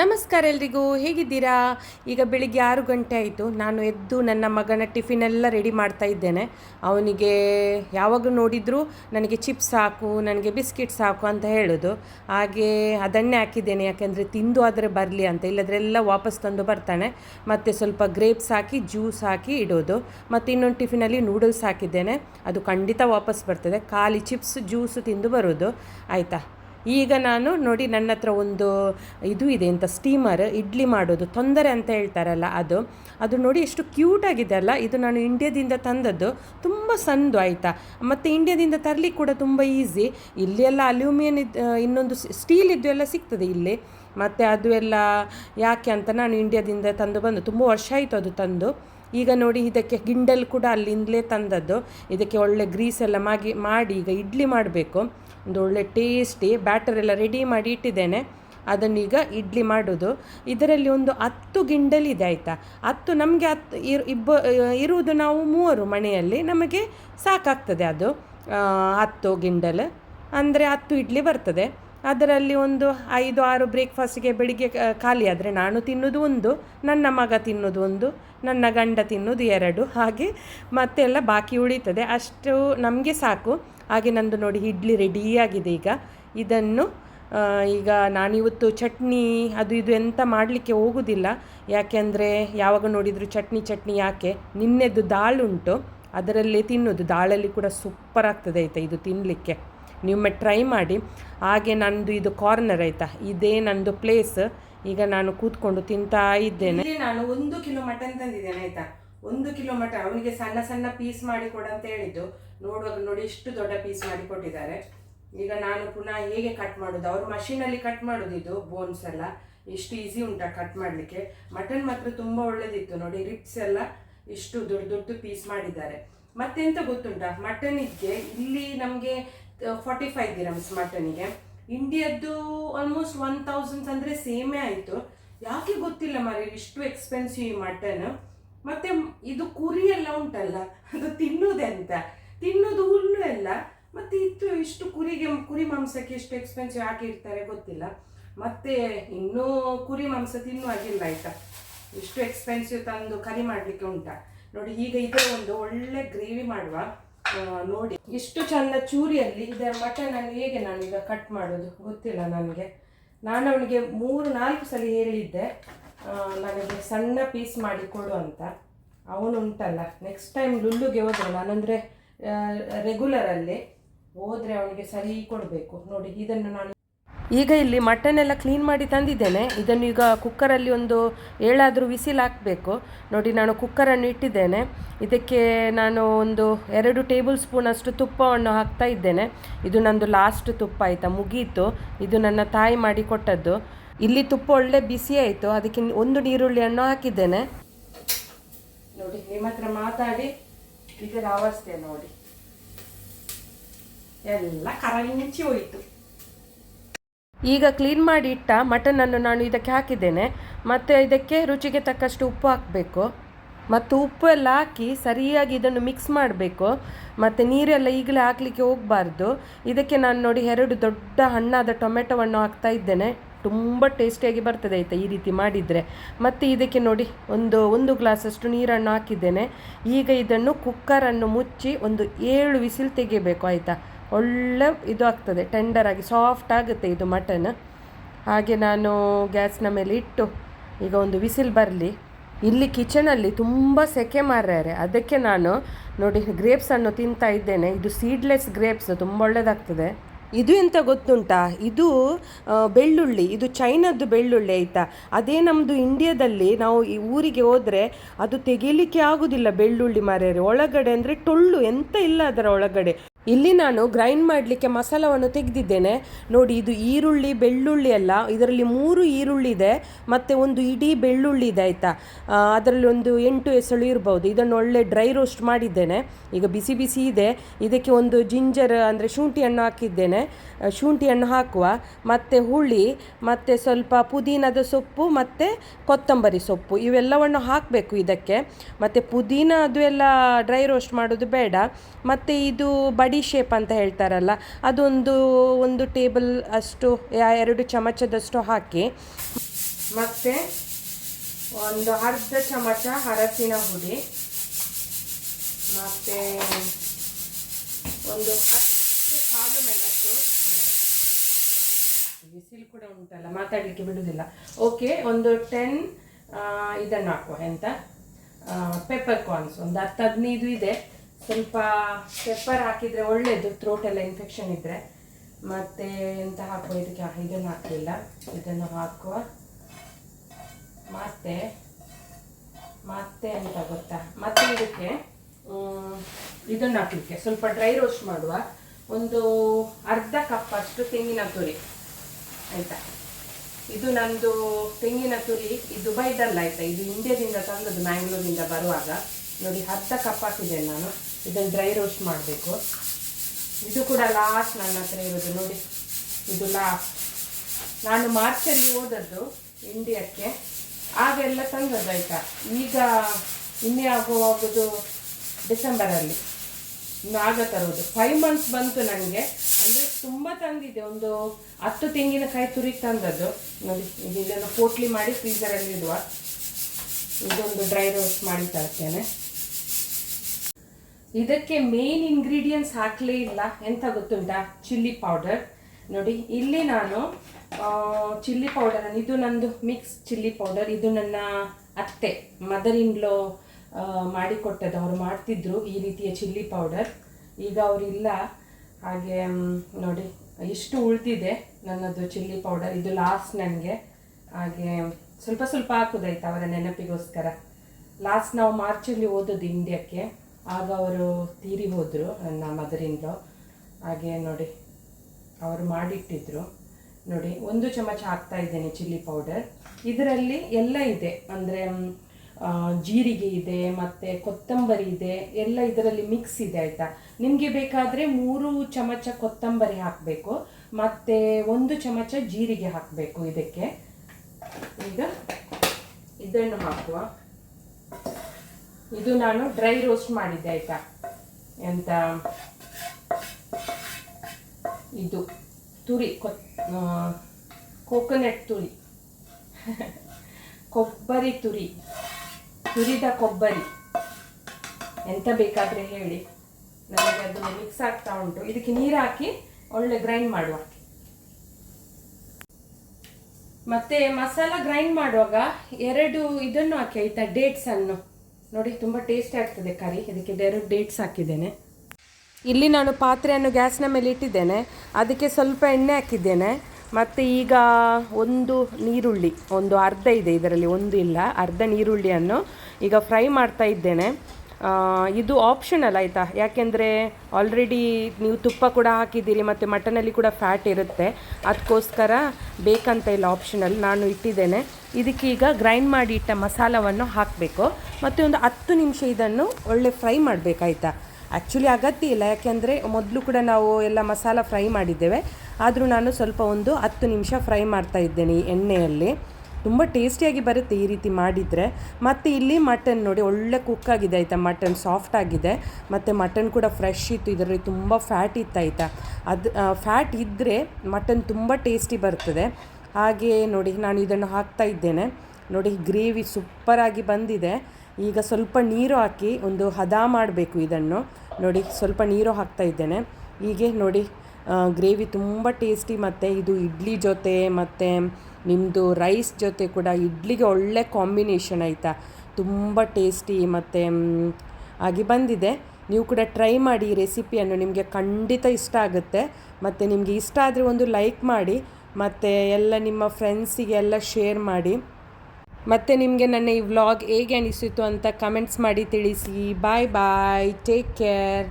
ನಮಸ್ಕಾರ ಎಲ್ರಿಗೂ, ಹೇಗಿದ್ದೀರಾ? ಈಗ ಬೆಳಿಗ್ಗೆ ಆರು ಗಂಟೆ ಆಯಿತು. ನಾನು ಎದ್ದು ನನ್ನ ಮಗನ ಟಿಫಿನ್ ಎಲ್ಲ ರೆಡಿ ಮಾಡ್ತಾ ಇದ್ದೇನೆ. ಅವನಿಗೆ ಯಾವಾಗ ನೋಡಿದರೂ ನನಗೆ ಚಿಪ್ಸ್ ಸಾಕು, ನನಗೆ ಬಿಸ್ಕಿಟ್ ಸಾಕು ಅಂತ ಹೇಳೋದು. ಹಾಗೆ ಅದನ್ನೇ ಹಾಕಿದ್ದೇನೆ, ಯಾಕೆಂದರೆ ತಿಂದು ಆದರೆ ಬರಲಿ ಅಂತ. ಇಲ್ಲದ್ರೆ ಎಲ್ಲ ವಾಪಸ್ ತಂದು ಬರ್ತಾನೆ. ಮತ್ತು ಸ್ವಲ್ಪ ಗ್ರೇಪ್ಸ್ ಹಾಕಿ, ಜ್ಯೂಸ್ ಹಾಕಿ ಇಡೋದು. ಮತ್ತು ಇನ್ನೊಂದು ಟಿಫಿನಲ್ಲಿ ನೂಡಲ್ಸ್ ಹಾಕಿದ್ದೇನೆ. ಅದು ಖಂಡಿತ ವಾಪಸ್ ಬರ್ತದೆ. ಖಾಲಿ ಚಿಪ್ಸ್, ಜ್ಯೂಸು ತಿಂದು ಬರೋದು. ಆಯಿತಾ? ಈಗ ನಾನು ನೋಡಿ ನನ್ನ ಹತ್ರ ಒಂದು ಇದು ಇದೆ ಅಂತ ಸ್ಟೀಮರ್ ಇಡ್ಲಿ ಮಾಡೋದು, ತೊಂದರೆ ಅಂತ ಹೇಳ್ತಾರಲ್ಲ ಅದು. ಅದು ನೋಡಿ ಎಷ್ಟು ಕ್ಯೂಟ್ ಆಗಿದೆ ಅಲ್ಲ. ಇದು ನಾನು ಇಂಡಿಯಾದಿಂದ ತಂದದ್ದು. ತುಂಬ ಸಂದು ಆಯಿತಾ. ಮತ್ತು ಇಂಡಿಯಾದಿಂದ ತರಲಿಕ್ಕೆ ಕೂಡ ತುಂಬ ಈಸಿ ಇಲ್ಲಿ ಎಲ್ಲ ಅಲ್ಯೂಮಿನಿಯನ್ ಇನ್ನೊಂದು ಸ್ಟೀಲ್ ಇದ್ದು ಎಲ್ಲ ಸಿಗ್ತದೆ ಇಲ್ಲಿ. ಮತ್ತು ಅದು ಎಲ್ಲ ಯಾಕೆ ಅಂತ ನಾನು ಇಂಡಿಯಾದಿಂದ ತಂದು ಬಂದು, ತುಂಬ ವರ್ಷ ಆಯಿತು ಅದು ತಂದು. ಈಗ ನೋಡಿ ಇದಕ್ಕೆ ಗಿಂಡಲ್ ಕೂಡ ಅಲ್ಲಿಂದಲೇ ತಂದದ್ದು. ಇದಕ್ಕೆ ಒಳ್ಳೆ ಗ್ರೀಸ್ ಎಲ್ಲ ಮಾಗಿ, ಮಾಡಿ ಈಗ ಇಡ್ಲಿ ಮಾಡಬೇಕು. ಒಂದು ಒಳ್ಳೆ ಟೇಸ್ಟಿ ಬ್ಯಾಟರ್ ಎಲ್ಲ ರೆಡಿ ಮಾಡಿ ಇಟ್ಟಿದ್ದೇನೆ. ಅದನ್ನೀಗ ಇಡ್ಲಿ ಮಾಡೋದು. ಇದರಲ್ಲಿ ಒಂದು ಹತ್ತು ಗಿಂಡಲ್ ಇದೆ ಆಯಿತಾ? ಹತ್ತು ನಮಗೆ ಹತ್ತು ಇರ್, ಇಬ್ಬ, ಇರುವುದು ನಾವು ಮೂವರು ಮನೆಯಲ್ಲಿ. ನಮಗೆ ಸಾಕಾಗ್ತದೆ ಅದು. ಹತ್ತು ಗಿಂಡಲ್. ಅಂದರೆ ಹತ್ತು ಇಡ್ಲಿ ಬರ್ತದೆ. ಅದರಲ್ಲಿ ಒಂದು ಐದು ಆರು ಬ್ರೇಕ್ಫಾಸ್ಟ್ಗೆ ಬೆಳಿಗ್ಗೆ ಖಾಲಿ ಆದರೆ ನಾನು ತಿನ್ನೋದು ಒಂದು, ನನ್ನ ಮಗ ತಿನ್ನೋದು ಒಂದು, ನನ್ನ ಗಂಡ ತಿನ್ನೋದು ಎರಡು, ಹಾಗೆ ಮತ್ತೆಲ್ಲ ಬಾಕಿ ಉಳಿತದೆ. ಅಷ್ಟು ನಮಗೆ ಸಾಕು. ಹಾಗೆ ನಂದು ನೋಡಿ ಇಡ್ಲಿ ರೆಡಿಯಾಗಿದೆ ಈಗ. ಇದನ್ನು ಈಗ ನಾನಿವತ್ತು ಚಟ್ನಿ, ಅದು ಇದು ಎಂತ ಮಾಡಲಿಕ್ಕೆ ಹೋಗುವುದಿಲ್ಲ ಯಾಕೆಂದರೆ ಯಾವಾಗ ನೋಡಿದರೂ ಚಟ್ನಿ ಚಟ್ನಿ ಯಾಕೆ? ನಿನ್ನೆದು ದಾಳುಂಟು ಅದರಲ್ಲೇ ತಿನ್ನೋದು. ದಾಳಲ್ಲಿ ಕೂಡ ಸೂಪರ್ ಆಗ್ತದೆ ಆಯಿತಾ ಇದು ತಿನ್ನಲಿಕ್ಕೆ ನೀವೊಮ್ಮೆ ಟ್ರೈ ಮಾಡಿ. ಹಾಗೆ ನಂದು ಇದು ಕಾರ್ನರ್ ಆಯ್ತಾ? ಇದೇ ನಂದು ಪ್ಲೇಸ್ ಈಗ ನಾನು ಕೂತ್ಕೊಂಡು ತಿಂತಾ ಇದ್ದೇನೆ. ನಾನು ಒಂದು ಕಿಲೋ ಮಟನ್ ತಂದಿದ್ದೇನೆ ಆಯ್ತಾ? ಒಂದು ಕಿಲೋ ಮಟನ್ ಅವನಿಗೆ ಸಣ್ಣ ಸಣ್ಣ ಪೀಸ್ ಮಾಡಿ ಕೊಡು ಅಂತ ಹೇಳಿದ್ದು. ನೋಡುವಾಗ ನೋಡಿ ಇಷ್ಟು ದೊಡ್ಡ ಪೀಸ್ ಮಾಡಿ ಕೊಟ್ಟಿದ್ದಾರೆ. ಈಗ ನಾನು ಪುನಃ ಹೇಗೆ ಕಟ್ ಮಾಡೋದು? ಅವ್ರ ಮಷೀನಲ್ಲಿ ಕಟ್ ಮಾಡೋದು ಇದು ಬೋನ್ಸ್ ಎಲ್ಲ. ಎಷ್ಟು ಈಸಿ ಉಂಟಾ ಕಟ್ ಮಾಡಲಿಕ್ಕೆ. ಮಟನ್ ಮಾತ್ರ ತುಂಬ ಒಳ್ಳೇದಿತ್ತು ನೋಡಿ ರಿಪ್ಸ್ ಎಲ್ಲ ಇಷ್ಟು ದೊಡ್ಡ ದೊಡ್ಡ ಪೀಸ್ ಮಾಡಿದ್ದಾರೆ. ಮತ್ತೆಂತ ಗೊತ್ತುಂಟಾ? ಮಟನಿಗೆ ಇಲ್ಲಿ ನಮಗೆ ಫಾರ್ಟಿ ಫೈವ್ ಗ್ರಾಮ್ಸ್ ಮಟನಿಗೆ. ಇಂಡಿಯಾದ್ದು ಆಲ್ಮೋಸ್ಟ್ ಒನ್ ತೌಸಂಡ್ಸ್ ಅಂದರೆ ಸೇಮೇ ಆಯಿತು. ಯಾಕೆ ಗೊತ್ತಿಲ್ಲ ಮರಿ ಇಷ್ಟು ಎಕ್ಸ್ಪೆನ್ಸಿವ್ ಮಟನ್ ಮತ್ತೆ ಇದು ಕುರಿ ಎಲ್ಲ ಉಂಟಲ್ಲ, ಅದು ತಿನ್ನೋದೆಂತ ತಿನ್ನೋದು ಹುಲ್ಲು ಎಲ್ಲ, ಮತ್ತೆ ಇತ್ತು ಇಷ್ಟು ಕುರಿಗೆ, ಕುರಿ ಮಾಂಸಕ್ಕೆ ಎಷ್ಟು ಎಕ್ಸ್ಪೆನ್ಸಿವ್ ಹಾಕಿರ್ತಾರೆ ಗೊತ್ತಿಲ್ಲ. ಮತ್ತೆ ಇನ್ನೂ ಕುರಿ ಮಾಂಸ ತಿನ್ನುವಾಗಿಲ್ಲ ಆಯ್ತಾ. ಇಷ್ಟು ಎಕ್ಸ್ಪೆನ್ಸಿವ್ ತಂದು ಕರಿ ಮಾಡಲಿಕ್ಕೆ ಉಂಟಾ. ನೋಡಿ, ಈಗ ಇದೇ ಒಂದು ಒಳ್ಳೆ ಗ್ರೇವಿ ಮಾಡುವ. ನೋಡಿ. ಇಷ್ಟು ಚಂದ ಚೂರಿಯಲ್ಲಿ ಇದರ ನಾನು ಹೇಗೆ ನಾನೀಗ ಕಟ್ ಮಾಡೋದು ಗೊತ್ತಿಲ್ಲ ನನಗೆ. ನಾನು ಅವನಿಗೆ ಮೂರು, ನಾಲ್ಕು ಸಲ ಹೇಳಿದ್ದೆ ನನಗೆ ಸಣ್ಣ ಪೀಸ್ ಮಾಡಿ ಕೊಡು ಅಂತ. ಅವನು ಉಂಟಲ್ಲ. ನೆಕ್ಸ್ಟ್ ಟೈಮ್ ಲುಲ್ಲುಗೆ ಹೋದ್ರೆ, ನಾನಂದರೆ ರೆಗ್ಯುಲರಲ್ಲಿ ಹೋದರೆ ಅವನಿಗೆ ಸರಿ ಕೊಡಬೇಕು. ನೋಡಿ, ಇದನ್ನು ನಾನು ಈಗ ಇಲ್ಲಿ ಮಟನ್ ಕ್ಲೀನ್ ಮಾಡಿ ತಂದಿದ್ದೇನೆ. ಇದನ್ನು ಈಗ ಕುಕ್ಕರಲ್ಲಿ ಒಂದು ಏಳಾದರೂ ವಿಸಿಲ್ ಹಾಕಬೇಕು. ನೋಡಿ, ನಾನು ಕುಕ್ಕರನ್ನು ಇಟ್ಟಿದ್ದೇನೆ. ಇದಕ್ಕೆ ನಾನು ಒಂದು ಎರಡು ಟೇಬಲ್ ಸ್ಪೂನ್ ಅಷ್ಟು ತುಪ್ಪವನ್ನು ಹಾಕ್ತಾ ಇದ್ದೇನೆ. ಇದು ನಂದು ಲಾಸ್ಟ್ ತುಪ್ಪ ಆಯಿತಾ, ಮುಗೀತು. ಇದು ನನ್ನ ತಾಯಿ ಮಾಡಿ ಕೊಟ್ಟದ್ದು. ಇಲ್ಲಿ ತುಪ್ಪ ಒಳ್ಳೆ ಬಿಸಿ ಆಯಿತು. ಅದಕ್ಕೆ ಒಂದು ನೀರುಳ್ಳಿಯನ್ನು ಹಾಕಿದ್ದೇನೆ. ನೋಡಿ, ನಿಮ್ಮ ಹತ್ರ ಮಾತಾಡಿ ಇದರ ಅವಸ್ಥೆ ನೋಡಿ. ಎಲ್ಲ ಕರಂಚಿ ಹೋಯಿತು. ಈಗ ಕ್ಲೀನ್ ಮಾಡಿ ಇಟ್ಟ ಮಟನನ್ನು ನಾನು ಇದಕ್ಕೆ ಹಾಕಿದ್ದೇನೆ. ಮತ್ತು ಇದಕ್ಕೆ ರುಚಿಗೆ ತಕ್ಕಷ್ಟು ಉಪ್ಪು ಹಾಕಬೇಕು. ಮತ್ತು ಉಪ್ಪು ಎಲ್ಲ ಹಾಕಿ ಸರಿಯಾಗಿ ಇದನ್ನು ಮಿಕ್ಸ್ ಮಾಡಬೇಕು. ಮತ್ತು ನೀರೆಲ್ಲ ಈಗಲೇ ಹಾಕಲಿಕ್ಕೆ ಹೋಗಬಾರ್ದು. ಇದಕ್ಕೆ ನಾನು ನೋಡಿ ಎರಡು ದೊಡ್ಡ ಹಣ್ಣಾದ ಟೊಮೆಟೊವನ್ನು ಹಾಕ್ತಾ ಇದ್ದೇನೆ. ತುಂಬ ಟೇಸ್ಟಿಯಾಗಿ ಬರ್ತದೆ ಆಯಿತಾ ಈ ರೀತಿ ಮಾಡಿದರೆ. ಮತ್ತು ಇದಕ್ಕೆ ನೋಡಿ ಒಂದು ಒಂದು ಗ್ಲಾಸಷ್ಟು ನೀರನ್ನು ಹಾಕಿದ್ದೇನೆ. ಈಗ ಇದನ್ನು ಕುಕ್ಕರನ್ನು ಮುಚ್ಚಿ ಒಂದು ಏಳು ವಿಸಿಲ್ ತೆಗಿಬೇಕು ಆಯಿತಾ. ಒಳ್ಳೆ ಇದು ಆಗ್ತದೆ ಟೆಂಡರ್ ಆಗಿ ಸಾಫ್ಟ್ ಆಗುತ್ತೆ ಇದು ಮಟನ್ ಹಾಗೆ ನಾನು ಗ್ಯಾಸ್ನ ಮೇಲೆ ಇಟ್ಟು, ಈಗ ಒಂದು ವಿಸಿಲ್ ಬರಲಿ. ಇಲ್ಲಿ ಕಿಚನಲ್ಲಿ ತುಂಬ ಸೆಕೆ ಮಾರ್ಯಾರೆ. ಅದಕ್ಕೆ ನಾನು ನೋಡಿ ಗ್ರೇಪ್ಸನ್ನು ತಿಂತಾ ಇದ್ದೇನೆ. ಇದು ಸೀಡ್ಲೆಸ್ ಗ್ರೇಪ್ಸ್ ತುಂಬ ಒಳ್ಳೆಯದಾಗ್ತದೆ ಇದು ಎಂತ ಗೊತ್ತುಂಟಾ? ಇದು ಬೆಳ್ಳುಳ್ಳಿ. ಇದು ಚೈನದ್ದು ಬೆಳ್ಳುಳ್ಳಿ ಆಯಿತಾ? ಅದೇ ನಮ್ಮದು ಇಂಡಿಯಾದಲ್ಲಿ ನಾವು ಈ ಊರಿಗೆ ಹೋದರೆ ಅದು ತೆಗೀಲಿಕ್ಕೆ ಆಗೋದಿಲ್ಲ ಬೆಳ್ಳುಳ್ಳಿ ಮಾರ್ಯಾರೆ. ಒಳಗಡೆ ಅಂದರೆ ಟೊಳ್ಳು, ಎಂತ ಇಲ್ಲ ಅದರ ಒಳಗಡೆ. ಇಲ್ಲಿ ನಾನು ಗ್ರೈಂಡ್ ಮಾಡಲಿಕ್ಕೆ ಮಸಾಲವನ್ನು ತೆಗೆದಿದ್ದೇನೆ. ನೋಡಿ, ಇದು ಈರುಳ್ಳಿ, ಬೆಳ್ಳುಳ್ಳಿ ಅಲ್ಲ, ಇದರಲ್ಲಿ ಮೂರು ಈರುಳ್ಳಿ ಇದೆ, ಮತ್ತು ಒಂದು ಇಡೀ ಬೆಳ್ಳುಳ್ಳಿ ಇದೆ, ಆಯಿತಾ? ಅದರಲ್ಲಿ ಒಂದು ಎಂಟು ಎಸಳು ಇರ್ಬೋದು. ಇದನ್ನು ಒಳ್ಳೆ ಡ್ರೈ ರೋಸ್ಟ್ ಮಾಡಿದ್ದೇನೆ. ಈಗ ಬಿಸಿ ಬಿಸಿ ಇದೆ. ಇದಕ್ಕೆ ಒಂದು ಜಿಂಜರ್ ಅಂದರೆ ಶುಂಠಿಯನ್ನು ಹಾಕಿದ್ದೇನೆ. ಶುಂಠಿ ಹಣ್ಣು ಹಾಕುವ. ಮತ್ತು ಹುಳಿ, ಮತ್ತು ಸ್ವಲ್ಪ ಪುದೀನದ ಸೊಪ್ಪು, ಮತ್ತು ಕೊತ್ತಂಬರಿ ಸೊಪ್ಪು. ಇವೆಲ್ಲವನ್ನು ಹಾಕಬೇಕು ಇದಕ್ಕೆ. ಮತ್ತು ಪುದೀನ ಅದು ಎಲ್ಲ ಡ್ರೈ ರೋಸ್ಟ್ ಮಾಡೋದು ಬೇಡ. ಮತ್ತು ಇದು ಬಡಿ ಶೇಪ್ ಅಂತ ಹೇಳ್ತಾರಲ್ಲ, ಅದೊಂದು ಒಂದು ಟೇಬಲ್ ಅಷ್ಟು ಎರಡು ಚಮಚದಷ್ಟು ಹಾಕಿ, ಮತ್ತೆ ಒಂದು ಅರ್ಧ ಚಮಚ ಅರಸಿನ ಹುಡಿ ಮತ್ತೆ ಒಂದು ಹತ್ತು ಕಾಲು ಮೆಣಸು. ಬಿಸಿಲು ಕೂಡ ಉಂಟಲ್ಲ, ಮಾತಾಡಲಿಕ್ಕೆ ಬಿಡುವುದಿಲ್ಲ ಓಕೆ ಒಂದು ಟೆನ್ ಇದನ್ನು ಹಾಕುವ, ಎಂತ? ಪೆಪ್ಪರ್ ಕಾರ್ನ್ಸ್ ಒಂದು ಹತ್ತು ಹದಿನೈದು ಇದೆ. ಸ್ವಲ್ಪ ಪೆಪ್ಪರ್ ಹಾಕಿದರೆ ಒಳ್ಳೆಯದು ಥ್ರೋಟ್ ಎಲ್ಲ ಇನ್ಫೆಕ್ಷನ್ ಇದ್ದರೆ ಮತ್ತು ಎಂತ ಹಾಕುವ? ಇದಕ್ಕೆ ಇದನ್ನು ಹಾಕಲಿಲ್ಲ. ಇದನ್ನು ಹಾಕುವ. ಮತ್ತೆ ಮತ್ತೆ ಅಂತ ಗೊತ್ತಾ? ಮತ್ತೆ ಇದಕ್ಕೆ ಇದನ್ನು ಹಾಕಲಿಕ್ಕೆ. ಸ್ವಲ್ಪ ಡ್ರೈ ರೋಸ್ಟ್ ಮಾಡುವ. ಒಂದು ಅರ್ಧ ಕಪ್ ಅಷ್ಟು ತೆಂಗಿನ ತುರಿ. ಆಯ್ತಾ? ಇದು ನಂದು ತೆಂಗಿನ ತುರಿ. ಇದು ದುಬೈದಲ್ಲ ಆಯಿತಾ? ಇದು ಇಂಡಿಯಾದಿಂದ ತಂದದ್ದು ಮ್ಯಾಂಗ್ಳೂರಿಂದ ಬರುವಾಗ. ನೋಡಿ ಹತ್ತ ಕಪ್ ಹಾಕಿದ್ದೇನೆ ನಾನು. ಇದನ್ನು ಡ್ರೈ ರೋಸ್ಟ್ ಮಾಡಬೇಕು. ಇದು ಕೂಡ ಲಾಸ್ಟ್ ನನ್ನ ಹತ್ರ ಇರೋದು. ನೋಡಿ, ಇದು ಲಾಸ್ಟ್ ನಾನು ಮಾರ್ಚಲ್ಲಿ ಹೋದದ್ದು ಇಂಡಿಯಾಕ್ಕೆ ಆಗೆಲ್ಲ ತಂದದ್ದು ಆಯಿತಾ? ಈಗ ಇನ್ನೇ ಆಗೋದು ಡಿಸೆಂಬರಲ್ಲಿ. ಇನ್ನು ಆಗ ತರೋದು. ಫೈವ್ ಮಂತ್ಸ್ ಬಂತು ನನಗೆ. ಅಂದರೆ ತುಂಬ ತಂದಿದೆ ಒಂದು ಹತ್ತು ತೆಂಗಿನಕಾಯಿ ತುರಿ ತಂದದ್ದು. ನೋಡಿ ಇದು ಇದನ್ನು ಪೋಟ್ಲಿ ಮಾಡಿ ಫ್ರೀಸರಲ್ಲಿ ಇಡುವ. ಇದೊಂದು ಡ್ರೈ ರೋಸ್ಟ್ ಮಾಡಿ ತರ್ತೇನೆ. ಇದಕ್ಕೆ ಮೇನ್ ಇಂಗ್ರೀಡಿಯೆಂಟ್ಸ್ ಹಾಕಲೇ ಇಲ್ಲ. ಎಂತ ಗೊತ್ತುಂಟಾ? ಚಿಲ್ಲಿ ಪೌಡರ್ ನೋಡಿ, ಇಲ್ಲಿ ನಾನು ಚಿಲ್ಲಿ ಪೌಡರ್ ಇದು ನಂದು ಮಿಕ್ಸ್ ಚಿಲ್ಲಿ ಪೌಡರ್ ಇದು ನನ್ನ ಅತ್ತೆ ಮದರ್ ಇನ್ಲೋ ಮಾಡಿಕೊಟ್ಟದ್ದು. ಅವರು ಮಾಡ್ತಿದ್ರು ಈ ರೀತಿಯ ಚಿಲ್ಲಿ ಪೌಡರ್ ಈಗ ಅವರಿಲ್ಲ. ಹಾಗೆ ನೋಡಿ ಇಷ್ಟು ಉಳಿದಿದೆ ನನ್ನದು ಚಿಲ್ಲಿ ಪೌಡರ್ ಇದು ಲಾಸ್ಟ್ ನನಗೆ ಹಾಗೆ, ಸ್ವಲ್ಪ ಸ್ವಲ್ಪ ಹಾಕೋದಾಯ್ತು ಅವರ ನೆನಪಿಗೋಸ್ಕರ. ಲಾಸ್ಟ್ ನಾವು ಮಾರ್ಚಲ್ಲಿ ಓದೋದು ಇಂಡಿಯಾಕ್ಕೆ ಆಗ ಅವರು ತೀರಿ ಹೋದರು ನನ್ನ ಮದರಿಂದ ಹಾಗೆ ನೋಡಿ, ಅವರು ಮಾಡಿಟ್ಟಿದ್ರು. ನೋಡಿ, ಒಂದು ಚಮಚ ಹಾಕ್ತಾ ಇದ್ದೇನೆ ಚಿಲ್ಲಿ ಪೌಡರ್. ಇದರಲ್ಲಿ ಎಲ್ಲ ಇದೆ. ಅಂದರೆ ಜೀರಿಗೆ ಇದೆ, ಮತ್ತು ಕೊತ್ತಂಬರಿ ಇದೆ, ಎಲ್ಲ ಇದರಲ್ಲಿ ಮಿಕ್ಸ್ ಇದೆ, ಆಯಿತಾ? ನಿಮಗೆ ಬೇಕಾದರೆ ಮೂರು ಚಮಚ ಕೊತ್ತಂಬರಿ ಹಾಕಬೇಕು, ಮತ್ತು ಒಂದು ಚಮಚ ಜೀರಿಗೆ ಹಾಕಬೇಕು ಇದಕ್ಕೆ. ಈಗ ಇದನ್ನು ಹಾಕುವ. ಇದು ನಾನು ಡ್ರೈ ರೋಸ್ಟ್ ಮಾಡಿದ್ದೆ, ಆಯ್ತಾ? ಎಂತ? ಇದು ತುರಿ ಕೊಕೊನಟ್ ತುರಿ. ಕೊಬ್ಬರಿ ತುರಿ. ತುರಿದ ಕೊಬ್ಬರಿ. ಎಂತ ಬೇಕಾದರೆ ಹೇಳಿ. ನನಗೆ ಅದನ್ನು ಮಿಕ್ಸ್ ಆಗ್ತಾ ಉಂಟು. ಇದಕ್ಕೆ ನೀರು ಹಾಕಿ, ಒಳ್ಳೆ ಗ್ರೈಂಡ್ ಮಾಡುವ. ಮತ್ತೆ ಮಸಾಲ ಗ್ರೈಂಡ್ ಮಾಡುವಾಗ ಎರಡು ಇದನ್ನು ಹಾಕಿ, ಆಯ್ತಾ? ಡೇಟ್ಸ್ ಅನ್ನು. ನೋಡಿ, ತುಂಬ ಟೇಸ್ಟ್ ಆಗ್ತದೆ ಕರಿ. ಇದಕ್ಕೆ ಡೈರೆಕ್ಟ್ ಡೇಟ್ಸ್ ಹಾಕಿದ್ದೇನೆ. ಇಲ್ಲಿ ನಾನು ಪಾತ್ರೆಯನ್ನು ಗ್ಯಾಸ್ನ ಮೇಲೆ ಇಟ್ಟಿದ್ದೇನೆ. ಅದಕ್ಕೆ ಸ್ವಲ್ಪ ಎಣ್ಣೆ ಹಾಕಿದ್ದೇನೆ. ಮತ್ತು ಈಗ ಒಂದು ನೀರುಳ್ಳಿ, ಒಂದು ಅರ್ಧ ಇದೆ ಇದರಲ್ಲಿ, ಒಂದು ಇಲ್ಲ, ಅರ್ಧ ನೀರುಳ್ಳಿಯನ್ನು ಈಗ ಫ್ರೈ ಮಾಡ್ತಾ ಇದ್ದೇನೆ. ಇದು ಆಪ್ಷನಲ್ ಆಯಿತಾ? ಯಾಕೆಂದರೆ ಆಲ್ರೆಡಿ ನೀವು ತುಪ್ಪ ಕೂಡ ಹಾಕಿದ್ದೀರಿ ಮತ್ತು ಮಟನಲ್ಲಿ ಕೂಡ ಫ್ಯಾಟ್ ಇರುತ್ತೆ. ಅದಕ್ಕೋಸ್ಕರ ಬೇಕಂತ ಇಲ್ಲ ಆಪ್ಷನಲ್ ನಾನು ಇಟ್ಟಿದ್ದೇನೆ. ಇದಕ್ಕೀಗ ಗ್ರೈಂಡ್ ಮಾಡಿ ಇಟ್ಟ ಮಸಾಲವನ್ನು ಹಾಕಬೇಕು. ಮತ್ತು ಒಂದು ಹತ್ತು ನಿಮಿಷ ಇದನ್ನು ಒಳ್ಳೆ ಫ್ರೈ ಮಾಡಬೇಕಾಯ್ತಾ? ಆ್ಯಕ್ಚುಲಿ ಅಗತ್ಯ ಇಲ್ಲ. ಯಾಕೆಂದರೆ ಮೊದಲು ಕೂಡ ನಾವು ಎಲ್ಲ ಮಸಾಲ ಫ್ರೈ ಮಾಡಿದ್ದೇವೆ. ಆದರೂ ನಾನು ಸ್ವಲ್ಪ ಒಂದು ಹತ್ತು ನಿಮಿಷ ಫ್ರೈ ಮಾಡ್ತಾ ಇದ್ದೇನೆ ಈ ಎಣ್ಣೆಯಲ್ಲಿ. ತುಂಬ ಟೇಸ್ಟಿಯಾಗಿ ಬರುತ್ತೆ ಈ ರೀತಿ ಮಾಡಿದರೆ. ಮತ್ತು ಇಲ್ಲಿ ಮಟನ್ ನೋಡಿ, ಒಳ್ಳೆ ಕುಕ್ ಆಗಿದೆ ಆಯಿತಾ, ಮಟನ್ ಸಾಫ್ಟ್ ಆಗಿದೆ. ಮತ್ತು ಮಟನ್ ಕೂಡ ಫ್ರೆಶ್ ಇತ್ತು, ಇದರಲ್ಲಿ ತುಂಬ ಫ್ಯಾಟ್ ಇತ್ತು ಆಯಿತಾ. ಅದು ಫ್ಯಾಟ್ ಇದ್ದರೆ ಮಟನ್ ತುಂಬ ಟೇಸ್ಟಿ ಬರ್ತದೆ. ಹಾಗೆ ನೋಡಿ, ನಾನು ಇದನ್ನು ಹಾಕ್ತಾ ಇದ್ದೇನೆ. ನೋಡಿ ಗ್ರೇವಿ ಸೂಪರಾಗಿ ಬಂದಿದೆ. ಈಗ ಸ್ವಲ್ಪ ನೀರು ಹಾಕಿ ಒಂದು ಹದ ಮಾಡಬೇಕು ಇದನ್ನು. ನೋಡಿ, ಸ್ವಲ್ಪ ನೀರು ಹಾಕ್ತಾ ಇದ್ದೇನೆ. ಹೀಗೆ ನೋಡಿ ಗ್ರೇವಿ ತುಂಬ ಟೇಸ್ಟಿ ಮತ್ತು ಇದು ಇಡ್ಲಿ ಜೊತೆ ಮತ್ತು ನಿಮ್ಮದು ರೈಸ್ ಜೊತೆ ಕೂಡ ಇಡ್ಲಿಗೆ ಒಳ್ಳೆ ಕಾಂಬಿನೇಷನ್ ಆಯಿತಾ. ತುಂಬ ಟೇಸ್ಟಿ ಮತ್ತು ಆಗಿ ಬಂದಿದೆ. ನೀವು ಕೂಡ ಟ್ರೈ ಮಾಡಿ ಈ ರೆಸಿಪಿಯನ್ನು, ನಿಮಗೆ ಖಂಡಿತ ಇಷ್ಟ ಆಗುತ್ತೆ. ಮತ್ತು ನಿಮಗೆ ಇಷ್ಟ ಆದರೆ ಒಂದು ಲೈಕ್ ಮಾಡಿ, ಮತ್ತು ಎಲ್ಲ ನಿಮ್ಮ ಫ್ರೆಂಡ್ಸಿಗೆ ಎಲ್ಲ ಶೇರ್ ಮಾಡಿ. ಮತ್ತು ನಿಮಗೆ ನನ್ನ ಈ ವ್ಲಾಗ್ ಹೇಗೆ ಅನಿಸಿತು ಅಂತ ಕಮೆಂಟ್ಸ್ ಮಾಡಿ ತಿಳಿಸಿ. Bye bye, take care.